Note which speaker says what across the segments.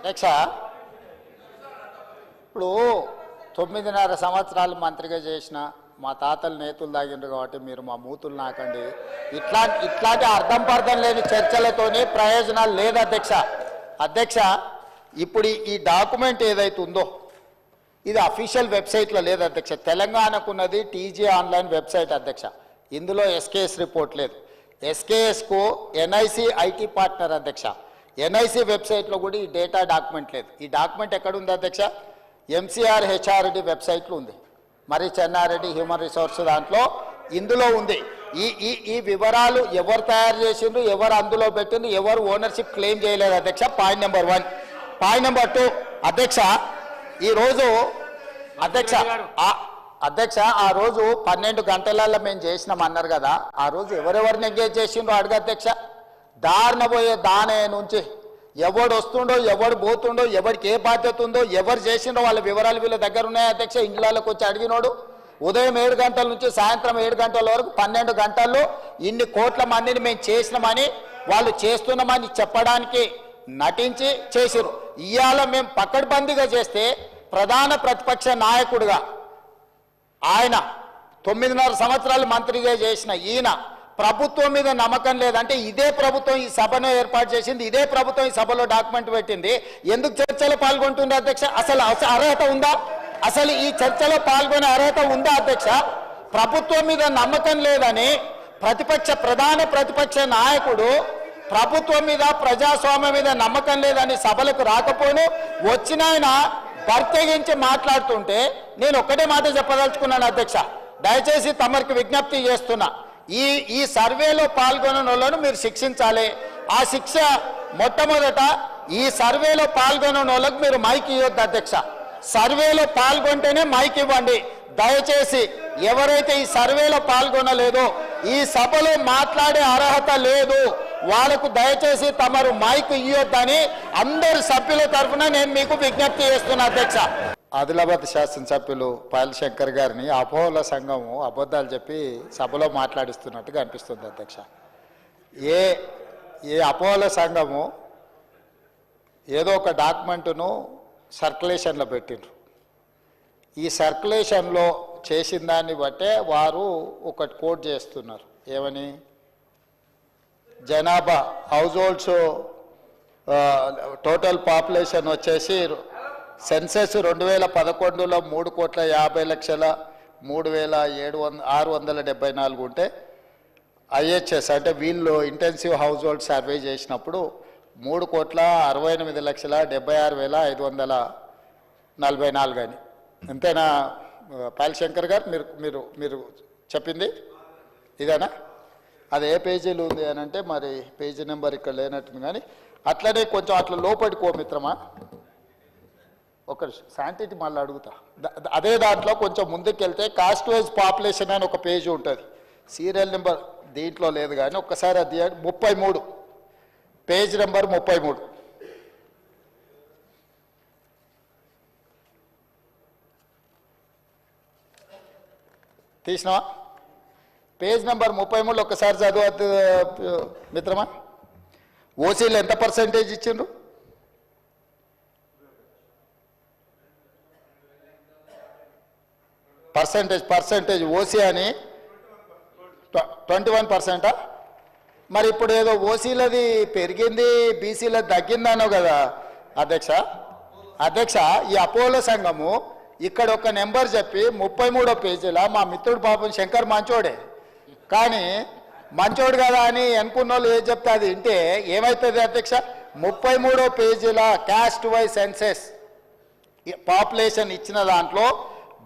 Speaker 1: అధ్యక్ష ఇప్పుడు తొమ్మిదిన్నర సంవత్సరాలు మంత్రిగా చేసిన మా తాతలు నేతులు తాగిండ్రు కాబట్టి మీరు మా మూతులు నాకండి. ఇట్లా ఇట్లాంటి అర్థం పర్థం లేని చర్చలతోనే ప్రయోజనాలు లేదు అధ్యక్ష. అధ్యక్ష ఇప్పుడు ఈ డాక్యుమెంట్ ఏదైతే ఉందో ఇది అఫీషియల్ వెబ్సైట్లో లేదు అధ్యక్ష. తెలంగాణకున్నది టీజీ ఆన్లైన్ వెబ్సైట్ అధ్యక్ష. ఇందులో ఎస్కేఎస్ రిపోర్ట్ లేదు. ఎస్కేఎస్కు ఎన్ఐసి ఐటీ పార్ట్నర్ అధ్యక్ష. ఎన్ఐసి వెబ్సైట్లో కూడా ఈ డేటా డాక్యుమెంట్ లేదు. ఈ డాక్యుమెంట్ ఎక్కడుంది అధ్యక్ష? ఎంసీఆర్ హెచ్ఆర్డి వెబ్సైట్లో ఉంది. మరి చెన్నారెడ్డి హ్యూమన్ రిసోర్స్ దాంట్లో ఇందులో ఉంది. ఈ ఈ ఈ వివరాలు ఎవరు తయారు చేసిండ్రు ఎవరు అందులో పెట్టిండ్రు ఎవరు ఓనర్షిప్ క్లెయిమ్ చేయలేదు అధ్యక్ష? Point number one point number two అధ్యక్ష ఈ రోజు అధ్యక్ష అధ్యక్ష ఆ రోజు పన్నెండు గంటలలో మేము చేసినాం అన్నారు కదా. ఆ రోజు ఎవరెవరిని ఎంగేజ్ చేసిండ్రో అడుగు అధ్యక్ష? దారిన పోయే దానే నుంచి. ఎవడు వస్తుండో ఎవడు పోతుండో ఎవరికి ఏ బాధ్యత ఉందో ఎవరు చేసిండో వాళ్ళ వివరాలు వీళ్ళ దగ్గర ఉన్నాయి. అధ్యక్ష ఇండ్లలోకి వచ్చి అడిగినోడు ఉదయం ఏడు గంటల నుంచి సాయంత్రం ఏడు గంటల వరకు పన్నెండు గంటల్లో ఇన్ని కోట్ల మందిని మేము చేసినామని వాళ్ళు చేస్తున్నామని చెప్పడానికి నటించి చేసిరు ఇవాళ మేము పకడ్బందీగా చేస్తే ప్రధాన ప్రతిపక్ష నాయకుడిగా ఆయన తొమ్మిదిన్నర సంవత్సరాలు మంత్రిగా చేసిన ఈయన ప్రభుత్వం మీద నమ్మకం లేదంటే ఇదే ప్రభుత్వం ఈ సభను ఏర్పాటు చేసింది ఇదే ప్రభుత్వం ఈ సభలో డాక్యుమెంట్ పెట్టింది. ఎందుకు చర్చలో పాల్గొంటుంది అధ్యక్ష? అసలు అర్హత ఉందా? అసలు ఈ చర్చలో పాల్గొనే అర్హత ఉందా అధ్యక్ష? ప్రభుత్వం మీద నమ్మకం లేదని ప్రతిపక్ష ప్రధాన ప్రతిపక్ష నాయకుడు ప్రభుత్వం మీద ప్రజాస్వామ్యం మీద నమ్మకం లేదని సభలకు రాకపోను వచ్చిన ఆయన ప్రత్యేకించి మాట్లాడుతుంటే నేను ఒక్కటే మాట చెప్పదలుచుకున్నాను అధ్యక్ష. దయచేసి తమరికి విజ్ఞప్తి చేస్తున్నా. ఈ ఈ సర్వేలో పాల్గొనని వాళ్ళను మీరు శిక్షించాలి. ఆ శిక్ష మొట్టమొదట ఈ సర్వేలో పాల్గొనని వాళ్ళకు మీరు మైక్ ఇవ్వద్దు అధ్యక్ష. సర్వేలో పాల్గొంటేనే మైక్ ఇవ్వండి. దయచేసి ఎవరైతే ఈ సర్వేలో పాల్గొనలేదో ఈ సభలో మాట్లాడే అర్హత లేదు వాళ్ళకు దయచేసి తమరు మైక్ ఇవ్వద్దని అందరు సభ్యుల తరఫున నేను మీకు విజ్ఞప్తి చేస్తున్నా అధ్యక్ష. ఆదిలాబాద్ శాసనసభ్యులు పాయల్ శంకర్ గారిని అపోహల సంఘము అబద్ధాలు చెప్పి సభలో మాట్లాడిస్తున్నట్టుగా అనిపిస్తుంది అధ్యక్ష. ఏ ఏ అపోహల సంఘము ఏదో ఒక డాక్యుమెంటును సర్క్యులేషన్లో పెట్టిండ్రు. ఈ సర్క్యులేషన్లో చేసిన దాన్ని బట్టే వారు ఒకటి కోట్ చేస్తున్నారు. ఏమని? జనాభా హౌస్ హోల్డ్స్ టోటల్ పాపులేషన్ వచ్చేసి సెన్సెస్ రెండు వేల పదకొండులో మూడు కోట్ల యాభై లక్షల మూడు వేల ఏడు వంద ఆరు వందల డెబ్బై నాలుగు ఉంటే ఐహెచ్ఎస్ అంటే వీళ్ళు ఇంటెన్సివ్ హౌస్ హోల్డ్ సర్వే చేసినప్పుడు మూడు కోట్ల అరవై ఎనిమిది లక్షల డెబ్బై ఆరు వేల ఐదు వందల నలభై నాలుగు అని. అంతేనా పాలశంకర్ గారు మీరు మీరు మీరు చెప్పింది? ఇదేనా? అది ఏ పేజీలో ఉంది అని అంటే మరి పేజీ నెంబర్ ఇక్కడ లేనట్టుంది కానీ అట్లనే కొంచెం అట్లా లోపడికో మిత్రమా? ఒక శాంటిటీ మళ్ళీ అడుగుతా. అదే దాంట్లో కొంచెం ముందుకెళ్తే కాస్ట్ వైజ్ పాపులేషన్ అని ఒక పేజ్ ఉంటుంది. సీరియల్ నెంబర్ దీంట్లో లేదు కానీ ఒక్కసారి అది ముప్పై మూడు. పేజ్ నెంబర్ ముప్పై మూడు. తీసినావా? పేజ్ నెంబర్ ముప్పై మూడు ఒక్కసారి చదువు మిత్రమా? ఓసీలు ఎంత పర్సెంటేజ్ ఇచ్చిండ్రు? పర్సెంటేజ్ పర్సెంటేజ్ ఓసీ అని ట్వంటీ వన్ పర్సెంటా మరి ఇప్పుడు ఏదో ఓసీలది పెరిగింది బీసీలది తగ్గిందనో కదా అధ్యక్ష. అధ్యక్ష ఈ అపోలో సంఘము ఇక్కడ ఒక నెంబర్ చెప్పి ముప్పై మూడో పేజీలో మా మిత్రుడు పాపం శంకర్ మంచోడే. కానీ మంచోడు కదా అని అనుకున్న వాళ్ళు ఏం చెప్తే అది వింటే ఏమవుతుంది అధ్యక్ష? ముప్పై మూడో పేజీల క్యాస్ట్ వైజ్ సెన్సెస్ పాపులేషన్ ఇచ్చిన దాంట్లో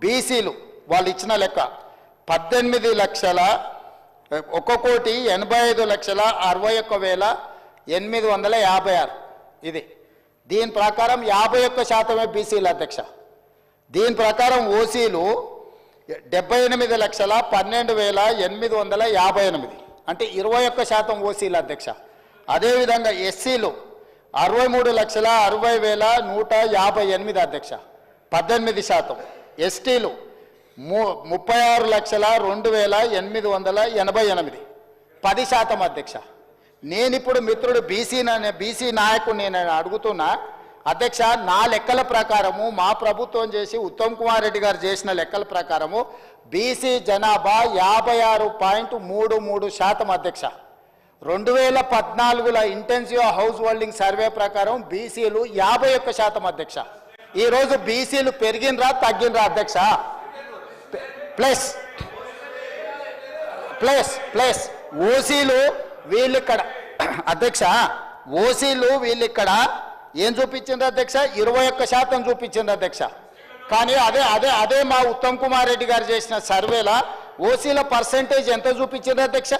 Speaker 1: బీసీలు వాళ్ళు ఇచ్చిన లెక్క. పద్దెనిమిది లక్షల ఒక కోటి ఎనభై ఐదు లక్షల అరవై ఒక్క వేల ఎనిమిది వందల యాభై ఆరు. ఇది. దీని ప్రకారం యాభై ఒక్క శాతమే బీసీల అధ్యక్ష. దీని ప్రకారం ఓసీలు డెబ్బై ఎనిమిది లక్షల పన్నెండు వేల ఎనిమిది వందల యాభై ఎనిమిది. అంటే ఇరవై ఒక్క శాతం ఓసీల అధ్యక్ష. అదేవిధంగా ఎస్సీలు అరవై మూడు లక్షల అరవై వేల నూట యాభై ఎనిమిది అధ్యక్ష. పద్దెనిమిది శాతం. ఎస్టీలు ముప్పై ఆరు లక్షల రెండు వేల ఎనిమిది వందల ఎనభై ఎనిమిది. పది శాతం అధ్యక్ష. నేనిప్పుడు మిత్రుడు బీసీ బీసీ నాయకుడిని నేను అడుగుతున్నా అధ్యక్ష నా లెక్కల ప్రకారము మా ప్రభుత్వం చేసి ఉత్తమ్ కుమార్ రెడ్డి గారు చేసిన లెక్కల ప్రకారము బీసీ జనాభా యాభై ఆరు పాయింట్ మూడు మూడు శాతం అధ్యక్ష. రెండు వేల పద్నాలుగుల ఇంటెన్సివ్ హౌస్ హోల్డింగ్ సర్వే ప్రకారం బీసీలు యాభై ఒక్క శాతం అధ్యక్ష. ఈరోజు బీసీలు పెరిగినరా తగ్గినరా అధ్యక్ష? Plus plus plus. ఓసీలు వీళ్ళు ఇక్కడ అధ్యక్ష ఓసీలు వీళ్ళు ఇక్కడ ఏం చూపించింది అధ్యక్ష? ఇరవై ఒక్క శాతం చూపించింది అధ్యక్ష. కానీ అదే అదే అదే మా ఉత్తమ్ కుమార్ రెడ్డి గారు చేసిన సర్వేలా ఓసీల పర్సంటేజ్ ఎంత చూపించింది అధ్యక్ష?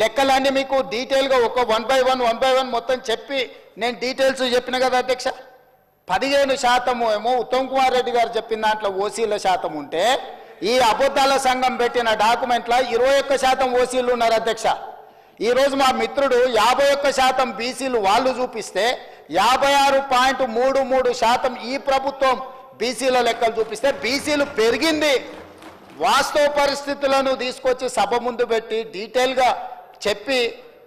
Speaker 1: లెక్కలన్నీ మీకు డీటెయిల్గా ఒక one by one one by one మొత్తం చెప్పి నేను డీటెయిల్స్ చెప్పిన కదా అధ్యక్ష? పదిహేను శాతము ఏమో ఉత్తమ్ కుమార్ రెడ్డి గారు చెప్పిన దాంట్లో ఓసీల శాతం ఉంటే ఈ అబద్ధాల సంఘం పెట్టిన డాక్యుమెంట్లో ఇరవై ఒక్క శాతం ఓసీలు ఉన్నారు అధ్యక్ష. ఈరోజు మా మిత్రుడు యాభై ఒక్క శాతం బీసీలు వాళ్ళు చూపిస్తే యాభై ఆరు పాయింట్ మూడు మూడు శాతం ఈ ప్రభుత్వం బీసీల లెక్కలు చూపిస్తే బీసీలు పెరిగింది. వాస్తవ పరిస్థితులను తీసుకొచ్చి సభ ముందు పెట్టి డీటెయిల్గా చెప్పి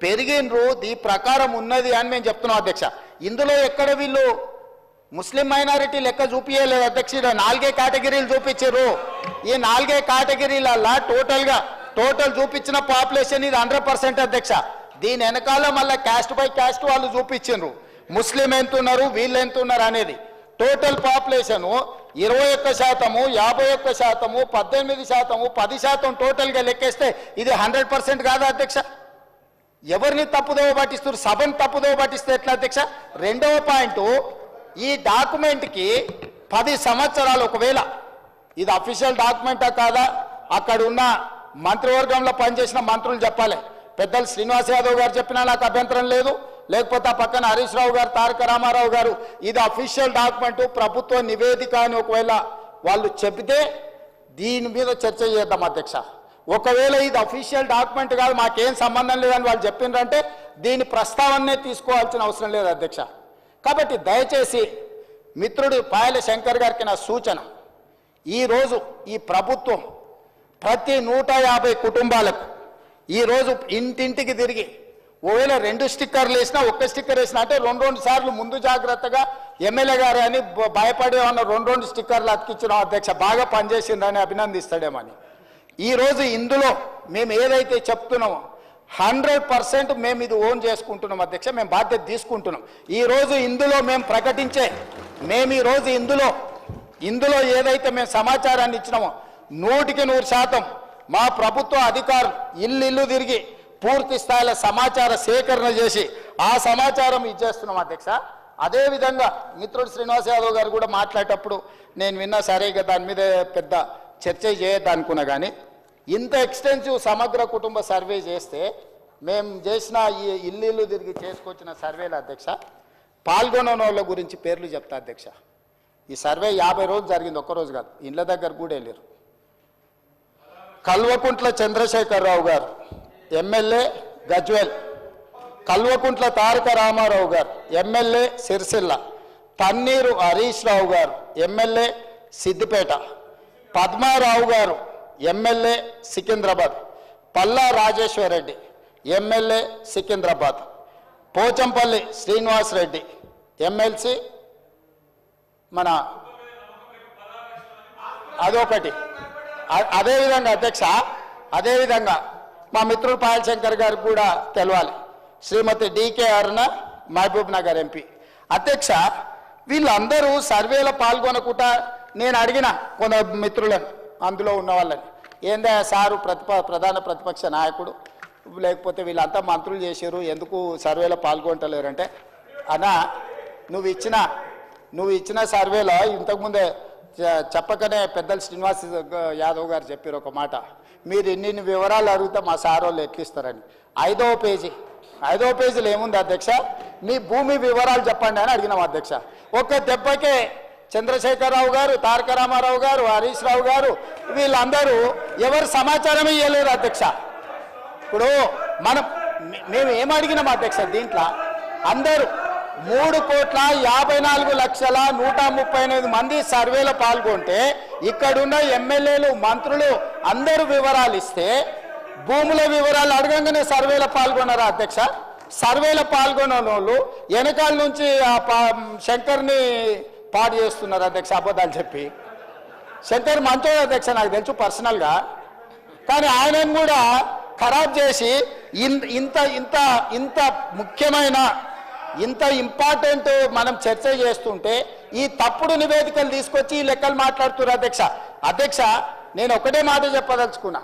Speaker 1: పెరిగినరు దీ ప్రకారం ఉన్నది అని మేము చెప్తున్నాం అధ్యక్ష. ఇందులో ఎక్కడ వీళ్ళు ముస్లిం మైనారిటీ లెక్క చూపించలేదు అధ్యక్షుడు. నాలుగే కేటగిరీలు చూపించారు. ఈ నాలుగే కేటగిరీలల్లా టోటల్గా టోటల్ చూపించిన పాపులేషన్ ఇది హండ్రెడ్ పర్సెంట్ అధ్యక్ష. దీని వెనకాల మళ్ళీ క్యాస్ట్ బై క్యాస్ట్ వాళ్ళు చూపించిండ్రు ముస్లిం ఎంత ఉన్నారు వీళ్ళు ఎంత ఉన్నారు అనేది. టోటల్ పాపులేషన్ ఇరవై ఒక్క శాతము యాభై ఒక్క శాతము పద్దెనిమిది శాతము పది శాతం టోటల్గా లెక్కేస్తే ఇది హండ్రెడ్ పర్సెంట్ కాదా అధ్యక్ష? ఎవరిని తప్పుదోవ పాటిస్తారు సభను తప్పుదోవ పాటిస్తే ఎట్లా అధ్యక్ష? రెండవ పాయింట్ ఈ డాక్యుమెంట్కి పది సంవత్సరాలు ఒకవేళ ఇది అఫీషియల్ డాక్యుమెంటా కాదా? అక్కడ ఉన్న మంత్రివర్గంలో పనిచేసిన మంత్రులు చెప్పాలి. పెద్దలు శ్రీనివాస్ యాదవ్ గారు చెప్పినా నాకు అభ్యంతరం లేదు. లేకపోతే ఆ పక్కన హరీష్ రావు గారు తారక రామారావు గారు ఇది అఫీషియల్ డాక్యుమెంట్ ప్రభుత్వ నివేదిక అని ఒకవేళ వాళ్ళు చెబితే దీని మీద చర్చ చేద్దాం అధ్యక్ష. ఒకవేళ ఇది అఫీషియల్ డాక్యుమెంట్ కాదు మాకేం సంబంధం లేదని వాళ్ళు చెప్పిండ్రంటే దీని ప్రస్తావనే తీసుకోవాల్సిన అవసరం లేదు అధ్యక్ష. కాబట్టి దయచేసి మిత్రుడు పాయల శంకర్ గారికి నా సూచన. ఈరోజు ఈ ప్రభుత్వం ప్రతి నూట యాభై కుటుంబాలకు ఈరోజు ఇంటింటికి తిరిగి ఒకవేళ రెండు స్టిక్కర్లు వేసినా ఒక్క స్టిక్కర్ వేసినా అంటే రెండు రెండు సార్లు ముందు జాగ్రత్తగా ఎమ్మెల్యే గారు అని భయపడే ఉన్న రెండు రెండు స్టిక్కర్లు అతికిచ్చిన అధ్యక్ష బాగా పనిచేసిందని అభినందిస్తాడేమని ఈరోజు ఇందులో మేము ఏదైతే చెప్తున్నామో హండ్రెడ్ పర్సెంట్ మేము ఇది ఓన్ చేసుకుంటున్నాం అధ్యక్ష మేము బాధ్యత తీసుకుంటున్నాం. ఈరోజు ఇందులో మేము ప్రకటించే మేము ఈరోజు ఇందులో ఇందులో ఏదైతే మేము సమాచారాన్ని ఇచ్చినామో నూటికి నూరు శాతం మా ప్రభుత్వ అధికారులు ఇల్లు ఇల్లు తిరిగి పూర్తి స్థాయిలో సమాచార సేకరణ చేసి ఆ సమాచారం ఇచ్చేస్తున్నాం అధ్యక్ష. అదేవిధంగా మిత్రుడు శ్రీనివాస్ యాదవ్ గారు కూడా మాట్లాడేటప్పుడు నేను విన్నా సరే దాని మీద పెద్ద చర్చ చేయొద్దు అనుకున్నా కానీ ఇంత ఎక్స్టెన్సివ్ సమగ్ర కుటుంబ సర్వే చేస్తే మేము చేసిన ఈ ఇల్లు ఇల్లు తిరిగి చేసుకొచ్చిన సర్వేల అధ్యక్ష పాల్గొన వాళ్ళ గురించి పేర్లు చెప్తా అధ్యక్ష. ఈ సర్వే యాభై రోజులు జరిగింది ఒక్కరోజు కాదు ఇళ్ళ దగ్గర కూడా వెళ్ళారు. Kalvakuntla Chandrashekar Rao garu MLA Gajwel Kalvakuntla Taraka Rama Rao garu MLA Sircilla Thanneeru Harish Rao garu MLA Siddipet Padma Rao garu MLA Secunderabad. Palla Rajeshwar Reddy MLA Secunderabad. Pochampally Srinivas Reddy MLC మన అదొకటి. అదేవిధంగా అధ్యక్ష అదేవిధంగా మా మిత్రుడు పాయలశంకర్ గారు గారికి కూడా తెలవాలి. Srimati DK Aruna Mahabubnagar MP. అధ్యక్ష వీళ్ళందరూ సర్వేలో పాల్గొనకుండా నేను అడిగిన కొందరు మిత్రులను అందులో ఉన్న వాళ్ళని ఏందా సారు ప్రతిప ప్రధాన ప్రతిపక్ష నాయకుడు? లేకపోతే వీళ్ళంతా మంత్రులు చేశారు ఎందుకు సర్వేలో పాల్గొంటలేరంటే? అనా నువ్వు ఇచ్చిన నువ్వు ఇచ్చిన సర్వేలో ఇంతకుముందే చెప్పకనే పెద్దలు శ్రీనివాస్ యాదవ్ గారు చెప్పారు ఒక మాట. మీరు ఇన్ని వివరాలు అడిగితే మా సార్ వాళ్ళు ఎట్లిస్తారని ఐదవ పేజీ ఐదవ పేజీలో ఏముంది అధ్యక్ష? మీ భూమి వివరాలు చెప్పండి అని అడిగినాం అధ్యక్ష. ఒక్క దెబ్బకే చంద్రశేఖరరావు గారు తారక రామారావు గారు హరీష్ రావు గారు వీళ్ళందరూ ఎవరు సమాచారం ఇవ్వలేరు అధ్యక్ష. ఇప్పుడు మనం మేము ఏమడిగినాం అధ్యక్ష దీంట్లో? అందరూ మూడు కోట్ల యాభై నాలుగు లక్షల నూట ముప్పై ఎనిమిది మంది సర్వేలో పాల్గొంటే ఇక్కడున్న ఎమ్మెల్యేలు మంత్రులు అందరూ వివరాలు ఇస్తే భూముల వివరాలు అడగంగానే సర్వేలో పాల్గొన్నారా అధ్యక్ష? సర్వేలో పాల్గొన్న వాళ్ళు వెనకాల నుంచి ఆ శంకర్ని పాడు చేస్తున్నారు అధ్యక్ష అబద్ధాలు చెప్పి. శంకర్ మంచోడు అధ్యక్ష నాకు తెలుసు పర్సనల్గా. కానీ ఆయనను కూడా ఖరాబ్ చేసి ఇన్- ఇంత ఇంత ఇంత ముఖ్యమైన ఇంత ఇంపార్టెంట్ మనం చర్చ చేస్తుంటే ఈ తప్పుడు నివేదికలు తీసుకొచ్చి ఈ లెక్కలు మాట్లాడుతున్నారు అధ్యక్ష. అధ్యక్ష నేను ఒకటే మాట చెప్పదలుచుకున్నా.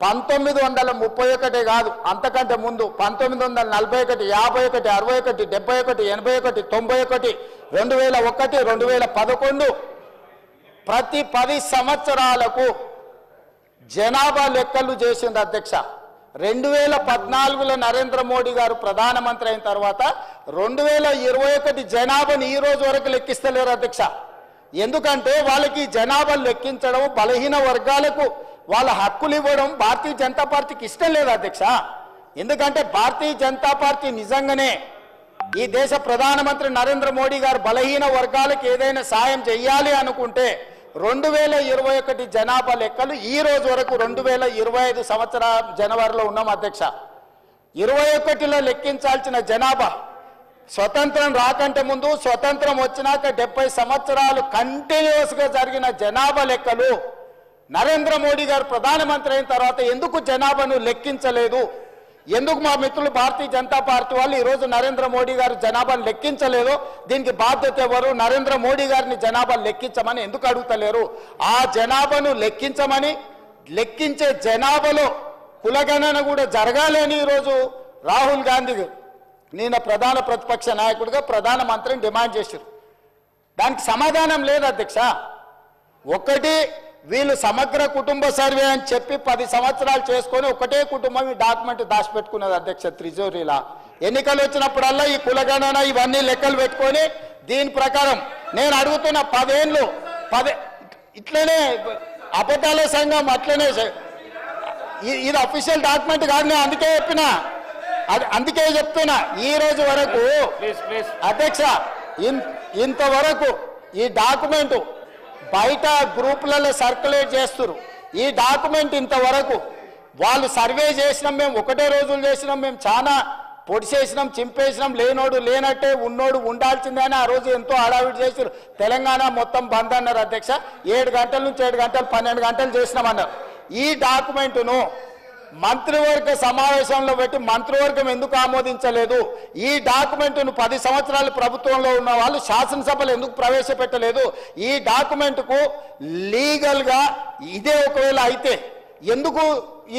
Speaker 1: పంతొమ్మిది వందల ముప్పై ఒకటి కాదు అంతకంటే ముందు పంతొమ్మిది వందల నలభై ఒకటి యాభై ఒకటి అరవై ఒకటి డెబ్బై ఒకటి ఎనభై ఒకటి తొంభై ఒకటి రెండు వేల ఒకటి రెండు వేల పదకొండు ప్రతి పది సంవత్సరాలకు జనాభా లెక్కలు చేసింది అధ్యక్ష. రెండు వేల పద్నాలుగులో నరేంద్ర మోడీ గారు ప్రధానమంత్రి అయిన తర్వాత రెండు వేల ఇరవై ఒకటి జనాభాని ఈ రోజు వరకు లెక్కిస్తలేరు అధ్యక్ష. ఎందుకంటే వాళ్ళకి జనాభా లెక్కించడం బలహీన వర్గాలకు వాళ్ళ హక్కులు ఇవ్వడం భారతీయ జనతా పార్టీకి ఇష్టం లేదు అధ్యక్ష. ఎందుకంటే భారతీయ జనతా పార్టీ నిజంగానే ఈ దేశ ప్రధానమంత్రి నరేంద్ర మోడీ గారు బలహీన వర్గాలకు ఏదైనా సాయం చేయాలి అనుకుంటే రెండు వేల ఇరవై ఒకటి జనాభా లెక్కలు ఈ రోజు వరకు రెండు వేల ఇరవై ఐదు సంవత్సర జనవరిలో ఉన్నాం అధ్యక్ష. ఇరవై ఒకటిలో లెక్కించాల్సిన జనాభా స్వతంత్రం రాకంటే ముందు స్వతంత్రం వచ్చినాక డెబ్బై సంవత్సరాలు కంటిన్యూస్గా జరిగిన జనాభా లెక్కలు నరేంద్ర మోడీ గారు ప్రధానమంత్రి అయిన తర్వాత ఎందుకు జనాభాను లెక్కించలేదు? ఎందుకు మా మిత్రులు భారతీయ జనతా పార్టీ వాళ్ళు ఈరోజు నరేంద్ర మోడీ గారు జనాభాను లెక్కించలేదు? దీనికి బాధ్యత ఎవరు? నరేంద్ర మోడీ గారిని జనాభా లెక్కించమని ఎందుకు అడుగుతలేరు? ఆ జనాభాను లెక్కించమని లెక్కించే జనాభాలో కులగణన కూడా జరగాలి అని ఈరోజు రాహుల్ గాంధీ నేను ప్రధాన ప్రతిపక్ష నాయకుడిగా ప్రధానమంత్రిని డిమాండ్ చేశారు. దానికి సమాధానం లేదు అధ్యక్ష. ఒకటి వీళ్ళు సమగ్ర కుటుంబ సర్వే అని చెప్పి పది సంవత్సరాలు చేసుకొని ఒకటే కుటుంబం ఈ డాక్యుమెంట్ దాచిపెట్టుకున్నది అధ్యక్ష త్రిజోరీలా. ఎన్నికలు వచ్చినప్పుడల్లా ఈ కులగణన ఇవన్నీ లెక్కలు పెట్టుకొని దీని ప్రకారం నేను అడుగుతున్న పదేళ్ళు పదే ఇట్లనే అబద్ధాల సంఘం అట్లనే ఇది అఫీషియల్ డాక్యుమెంట్ కాదు నేను అందుకే చెప్పిన. అది అందుకే చెప్తున్నా. ఈ రోజు వరకు అధ్యక్ష ఇంతవరకు ఈ డాక్యుమెంట్ బయట గ్రూపులలో సర్క్యులేట్ చేస్తున్నారు ఈ డాక్యుమెంట్ ఇంతవరకు వాళ్ళు సర్వే చేసినాం మేము ఒకటే రోజులు చేసినాం మేము చాలా పొడిచేసినాం చింపేసినాం లేనోడు లేనట్టే ఉన్నోడు ఉండాల్సిందే అని ఆ రోజు ఎంతో హడావిడి చేసారు తెలంగాణ మొత్తం బంద్ అన్నారు అధ్యక్ష. ఏడు గంటల నుంచి ఏడు గంటలు పన్నెండు గంటలు చేసినామన్నారు. ఈ డాక్యుమెంటును మంత్రివర్గ సమావేశంలో పెట్టి మంత్రివర్గం ఎందుకు ఆమోదించలేదు? ఈ డాక్యుమెంట్ను పది సంవత్సరాలు ప్రభుత్వంలో ఉన్న వాళ్ళు శాసనసభలు ఎందుకు ప్రవేశపెట్టలేదు? ఈ డాక్యుమెంట్కు లీగల్గా ఇదే ఒకవేళ అయితే ఎందుకు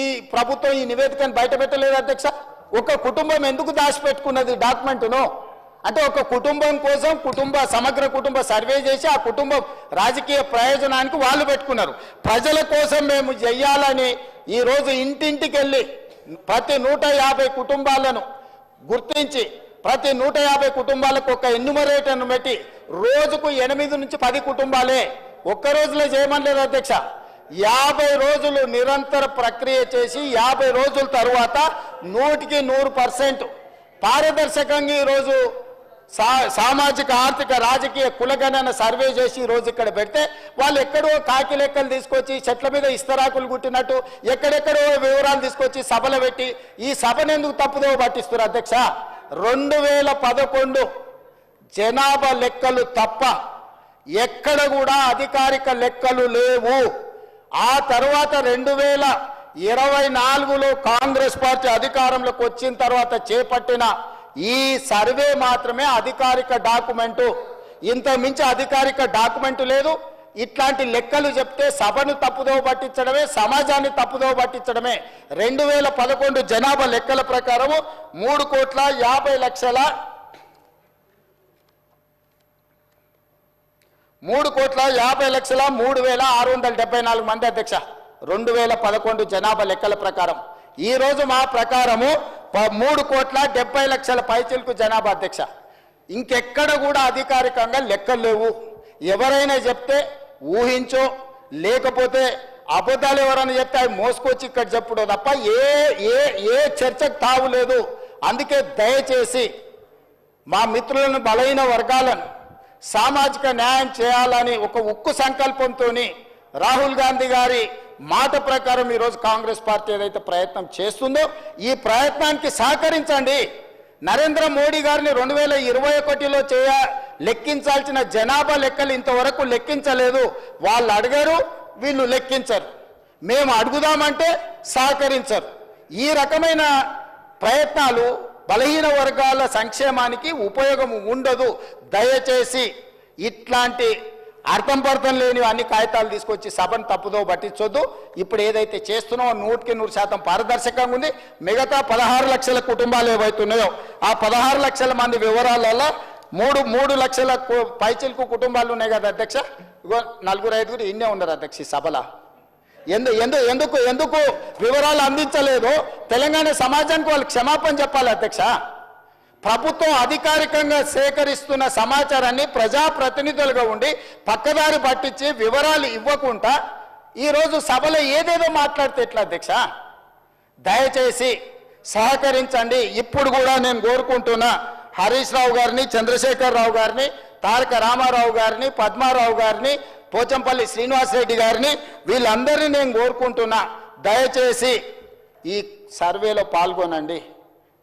Speaker 1: ఈ ప్రభుత్వం ఈ నివేదికను బయట పెట్టలేదు అధ్యక్ష? ఒక కుటుంబం ఎందుకు దాచిపెట్టుకున్నది డాక్యుమెంట్ను? అంటే ఒక కుటుంబం కోసం కుటుంబ సమగ్ర కుటుంబ సర్వే చేసి ఆ కుటుంబం రాజకీయ ప్రయోజనానికి వాళ్ళు పెట్టుకున్నారు. ప్రజల కోసం మేము చెయ్యాలని ఈరోజు ఇంటింటికి వెళ్ళి ప్రతి నూట యాభై కుటుంబాలను గుర్తించి ప్రతి నూట యాభై కుటుంబాలకు ఒక ఎన్యుమరేటర్ను పెట్టి రోజుకు ఎనిమిది నుంచి పది కుటుంబాలే ఒక్క రోజులో చేయమనలేదు అధ్యక్ష. యాభై రోజులు నిరంతర ప్రక్రియ చేసి యాభై రోజుల తరువాత నూటికి నూరు పర్సెంట్. పారదర్శకంగా ఈరోజు సామాజిక ఆర్థిక రాజకీయ కులగణన సర్వే చేసి రోజు ఇక్కడ పెడితే వాళ్ళు ఎక్కడో కాకి లెక్కలు తీసుకొచ్చి చెట్ల మీద ఇస్తరాకులు కుట్టినట్టు ఎక్కడెక్కడో వివరాలు తీసుకొచ్చి సభలు పెట్టి ఈ సభను ఎందుకు తప్పుదో పట్టిస్తారు అధ్యక్ష? రెండు వేల పదకొండు జనాభా లెక్కలు తప్ప ఎక్కడ కూడా అధికారిక లెక్కలు లేవు. ఆ తర్వాత రెండు వేల ఇరవై నాలుగులో కాంగ్రెస్ పార్టీ అధికారంలోకి వచ్చిన తర్వాత చేపట్టిన ఈ సర్వే మాత్రమే అధికారిక డాక్యుమెంటు. ఇంత మించి అధికారిక డాక్యుమెంటు లేదు. ఇట్లాంటి లెక్కలు చెప్తే సభను తప్పుదోవ పట్టించడమే సమాజాన్ని తప్పుదోవ పట్టించడమే. రెండు వేల పదకొండు జనాభా లెక్కల ప్రకారము మూడు కోట్ల యాభై లక్షల మూడు కోట్ల యాభై లక్షల మూడు వేల ఆరు వందల డెబ్బై నాలుగు మంది అధ్యక్ష. రెండు వేల పదకొండు జనాభా లెక్కల ప్రకారం. ఈరోజు మా ప్రకారము మూడు కోట్ల డెబ్బై లక్షల పైచిలకు జనాభా అధ్యక్ష. ఇంకెక్కడ కూడా అధికారికంగా లెక్కలు లేవు. ఎవరైనా చెప్తే ఊహించో లేకపోతే అబద్ధాలు ఎవరైనా చెప్తే అవి మోసుకొచ్చి ఇక్కడ చెప్పుడు తప్ప ఏ ఏ ఏ చర్చకు తావులేదు అందుకే దయచేసి మా మిత్రులను బలైన వర్గాలను సామాజిక న్యాయం చేయాలని ఒక ఉక్కు సంకల్పంతో రాహుల్ గాంధీ గారి మాట ప్రకారం ఈరోజు కాంగ్రెస్ పార్టీ ఏదైతే ప్రయత్నం చేస్తుందో ఈ ప్రయత్నానికి సహకరించండి. నరేంద్ర మోడీ గారిని రెండు వేల ఇరవై ఒకటిలో చేయ లెక్కించాల్సిన జనాభా లెక్కలు ఇంతవరకు లెక్కించలేదు. వాళ్ళు అడిగారు వీళ్ళు లెక్కించరు. మేము అడుగుదామంటే సహకరించరు. ఈ రకమైన ప్రయత్నాలు బలహీన వర్గాల సంక్షేమానికి ఉపయోగం ఉండదు. దయచేసి ఇట్లాంటి అర్థం పర్థం లేని అన్ని కాగితాలు తీసుకొచ్చి సభను తప్పుదో పట్టించొద్దు. ఇప్పుడు ఏదైతే చేస్తున్నామో నూటికి నూరు శాతం పారదర్శకంగా ఉంది. మిగతా పదహారు లక్షల కుటుంబాలు ఏవైతున్నాయో ఆ పదహారు లక్షల మంది వివరాలలో మూడు మూడు లక్షల కు- పైచిలకు కుటుంబాలు ఉన్నాయి కదా అధ్యక్ష? ఇగో నలుగురు ఐదుగురు ఇన్నే ఉన్నారు అధ్యక్ష ఈ సభలో. ఎందు ఎందు ఎందుకు ఎందుకు వివరాలు అందించలేదు? తెలంగాణ సమాజానికి వాళ్ళు క్షమాపణ చెప్పాలి అధ్యక్ష? ప్రభుత్వం అధికారికంగా సేకరిస్తున్న సమాచారాన్ని ప్రజాప్రతినిధులుగా ఉండి పక్కదారి పట్టించి వివరాలు ఇవ్వకుండా ఈరోజు సభలో ఏదేదో మాట్లాడితే ఎట్లా అధ్యక్ష? దయచేసి సహకరించండి. ఇప్పుడు కూడా నేను కోరుకుంటున్నా హరీష్ రావు గారిని చంద్రశేఖరరావు గారిని తారక రామారావు గారిని పద్మారావు గారిని పోచంపల్లి శ్రీనివాసరెడ్డి గారిని వీళ్ళందరినీ నేను కోరుకుంటున్నా. దయచేసి ఈ సర్వేలో పాల్గొనండి.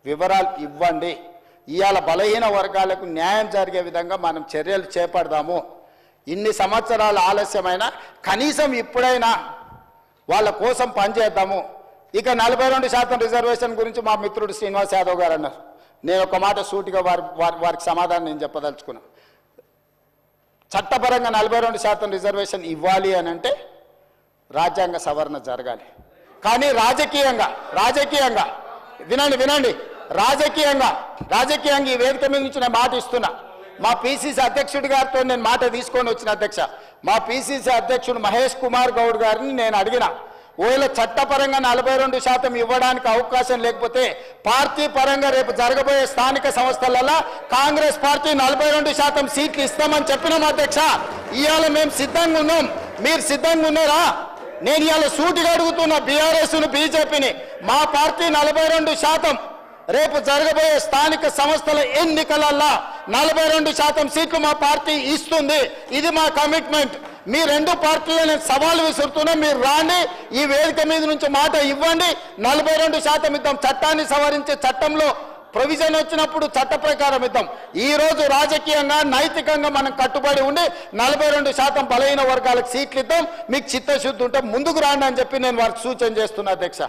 Speaker 1: వివరాలు ఇవ్వండి. ఇవాళ బలహీన వర్గాలకు న్యాయం జరిగే విధంగా మనం చర్యలు చేపడదాము. ఇన్ని సంవత్సరాలు ఆలస్యమైనా కనీసం ఇప్పుడైనా వాళ్ళ కోసం పనిచేద్దాము ఇక నలభై రెండు శాతం రిజర్వేషన్ గురించి మా మిత్రుడు శ్రీనివాస్ యాదవ్ గారు అన్నారు. నేను ఒక మాట సూటిగా వారి వారి- వారికి సమాధానం నేను చెప్పదలుచుకున్నా. చట్టపరంగా నలభై రెండు శాతం రిజర్వేషన్ ఇవ్వాలి అని అంటే రాజ్యాంగ సవరణ జరగాలి. కానీ రాజకీయంగా రాజకీయంగా వినండి వినండి. రాజకీయంగా రాజకీయంగా ఈ వేదిక మీద నుంచి నేను మాట ఇస్తున్నా. మా పిసిసి అధ్యక్షుడి గారితో నేను మాట తీసుకొని వచ్చిన అధ్యక్ష మా పిసిసి అధ్యక్షుడు మహేష్ కుమార్ గౌడ్ గారిని నేను అడిగిన ఒకవేళ చట్టపరంగా నలభై రెండు శాతం ఇవ్వడానికి అవకాశం లేకపోతే పార్టీ పరంగా రేపు జరగబోయే స్థానిక సంస్థలలో కాంగ్రెస్ పార్టీ నలభై రెండు శాతం సీట్లు ఇస్తామని చెప్పినాం అధ్యక్ష ఇవాళ మేము సిద్ధంగా ఉన్నాం. మీరు సిద్ధంగా ఉన్నారా? నేను ఇవాళ సూటిగా అడుగుతున్న బీఆర్ఎస్ బీజేపీని మా పార్టీ నలభై రెండు శాతం రేపు జరగబోయే స్థానిక సంస్థల ఎన్నికలల్లా నలభై రెండు శాతం సీట్లు మా పార్టీ ఇస్తుంది. ఇది మా కమిట్మెంట్. మీ రెండు పార్టీలు నేను సవాల్ విసురుతున్నా. మీరు రాండి. ఈ వేదిక మీద నుంచి మాట ఇవ్వండి. నలభై రెండు శాతం ఇద్దాం. చట్టాన్ని సవరించే చట్టంలో ప్రొవిజన్ వచ్చినప్పుడు చట్ట ప్రకారం ఇద్దాం. ఈరోజు రాజకీయంగా నైతికంగా మనం కట్టుబడి ఉండి నలభై రెండు శాతం బలహీన వర్గాలకు సీట్లు ఇద్దాం. మీకు చిత్తశుద్ధి ఉంటే ముందుకు రాండి అని చెప్పి నేను వారికి సూచన చేస్తున్నా అధ్యక్ష.